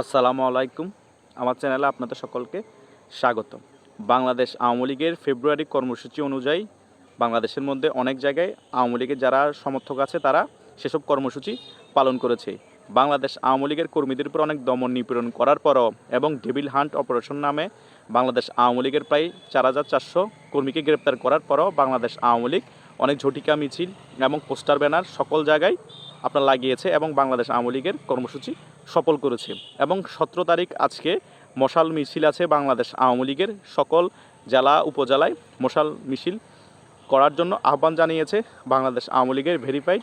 আসসালামু আলাইকুম। আমার চ্যানেলে আপনাদের সকলকে স্বাগত বাংলাদেশ আওয়ামী লীগের ফেব্রুয়ারি কর্মসূচি অনুযায়ী বাংলাদেশের মধ্যে অনেক জায়গায় আওয়ামী লীগের যারা সমর্থক আছে, তারা সেসব কর্মসূচি পালন করেছে। বাংলাদেশ আওয়ামী লীগের কর্মীদের উপর অনেক দমন নিপীড়ন করার পরও এবং ডেভিল হান্ট অপারেশন নামে বাংলাদেশ আওয়ামী লীগের প্রায় চার হাজার চারশো কর্মীকে গ্রেপ্তার করার পরও বাংলাদেশ আওয়ামী লীগ অনেক ঝটিকা মিছিল এবং পোস্টার ব্যানার সকল জায়গায় আপনার লাগিয়েছে এবং বাংলাদেশ আওয়ামী লীগের কর্মসূচি সফল করেছে এবং সতেরো তারিখ আজকে মশাল মিছিল আছে বাংলাদেশ আওয়ামী লীগের সকল জেলা উপজেলায় মশাল মিছিল করার জন্য আহ্বান জানিয়েছে বাংলাদেশ আওয়ামী লীগের ভেরিফাইড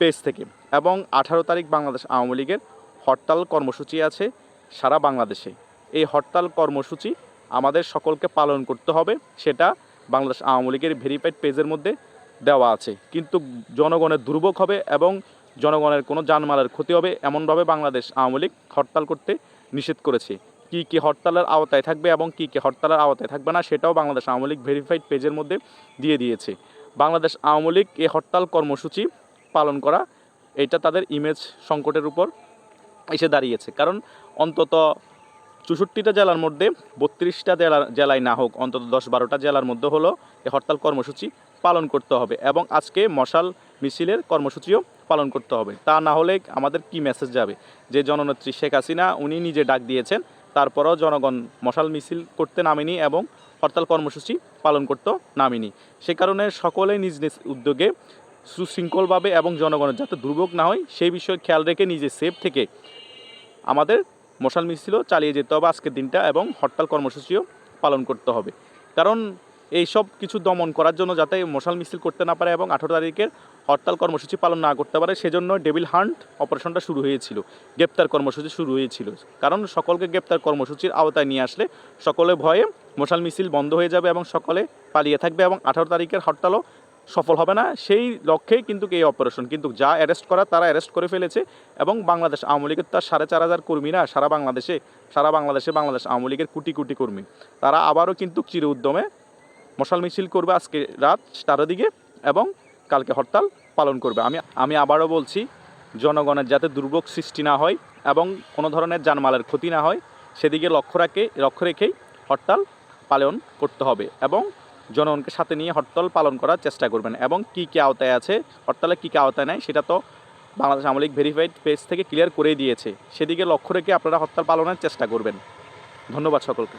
পেজ থেকে এবং আঠারো তারিখ বাংলাদেশ আওয়ামী লীগের হরতাল কর্মসূচি আছে সারা বাংলাদেশে। এই হরতাল কর্মসূচি আমাদের সকলকে পালন করতে হবে, সেটা বাংলাদেশ আওয়ামী লীগের ভেরিফাইড পেজের মধ্যে দেওয়া আছে। কিন্তু জনগণের দুর্ভোগ হবে এবং জনগণের কোনো জানমালের ক্ষতি হবে এমনভাবে বাংলাদেশ আওয়ামী লীগ হরতাল করতে নিষেধ করেছে। কী কী হরতালের আওতায় থাকবে এবং কী কী হরতালের আওতায় থাকবে না, সেটাও বাংলাদেশ আওয়ামী লীগ ভেরিফাইড পেজের মধ্যে দিয়ে দিয়েছে। বাংলাদেশ আওয়ামী লীগ এই হরতাল কর্মসূচি পালন করা, এটা তাদের ইমেজ সংকটের উপর এসে দাঁড়িয়েছে। কারণ অন্তত চৌষট্টিটা জেলার মধ্যে বত্রিশটা জেলা জেলায় না হোক, অন্তত দশ বারোটা জেলার মধ্যে হলো এই হরতাল কর্মসূচি পালন করতে হবে এবং আজকে মশাল মিছিলের কর্মসূচিও পালন করতে হবে। তা না হলে আমাদের কি মেসেজ যাবে? যে জননেত্রী শেখ হাসিনা, উনি নিজে ডাক দিয়েছেন, তারপরও জনগণ মশাল মিছিল করতে নামেনি এবং হরতাল কর্মসূচি পালন করতে নামেনি। সে কারণে সকলে নিজ নিজ উদ্যোগে সুশৃঙ্খলভাবে এবং জনগণের যাতে দুর্ভোগ না হয়, সেই বিষয়ে খেয়াল রেখে নিজে সেফ থেকে আমাদের মশাল মিছিলও চালিয়ে যেতে হবে আজকের দিনটা এবং হরতাল কর্মসূচিও পালন করতে হবে। কারণ এই সব কিছু দমন করার জন্য যাতে মশাল মিছিল করতে না পারে এবং আঠারো তারিখের হরতাল কর্মসূচি পালন না করতে পারে, সেজন্য ডেভিল হান্ট অপারেশনটা শুরু হয়েছিল, গ্রেপ্তার কর্মসূচি শুরু হয়েছিল। কারণ সকলকে গ্রেপ্তার কর্মসূচির আওতায় নিয়ে আসলে সকলে ভয়ে মশাল মিছিল বন্ধ হয়ে যাবে এবং সকলে পালিয়ে থাকবে এবং আঠারো তারিখের হরতালও সফল হবে না। সেই লক্ষ্যেই কিন্তু এই অপারেশন, কিন্তু যা অ্যারেস্ট করা তারা অ্যারেস্ট করে ফেলেছে এবং বাংলাদেশ আওয়ামী লীগের তার সাড়ে চার হাজার কর্মী না সারা বাংলাদেশে সারা বাংলাদেশে বাংলাদেশ আওয়ামী লীগের কোটি কোটি কর্মী, তারা আবারও কিন্তু চির উদ্যমে মশাল মিছিল করবে আজকে রাত চারের দিকে এবং কালকে হরতাল পালন করবে। আমি আমি আবারও বলছি, জনগণের যাতে দুর্ভোগ সৃষ্টি না হয় এবং কোনো ধরনের জানমালের ক্ষতি না হয়, সেদিকে লক্ষ্য রাখে, লক্ষ্য রেখেই হরতাল পালন করতে হবে এবং জনগণকে সাথে নিয়ে হরতাল পালন করার চেষ্টা করবেন। এবং কী কী আওতায় আছে, হরতালে কী কী আওতায় নেয় সেটা তো বাংলাদেশ আওয়ামী লীগ ভেরিফাইড পেজ থেকে ক্লিয়ার করেই দিয়েছে। সেদিকে লক্ষ্য রেখে আপনারা হরতাল পালনের চেষ্টা করবেন। ধন্যবাদ সকলকে।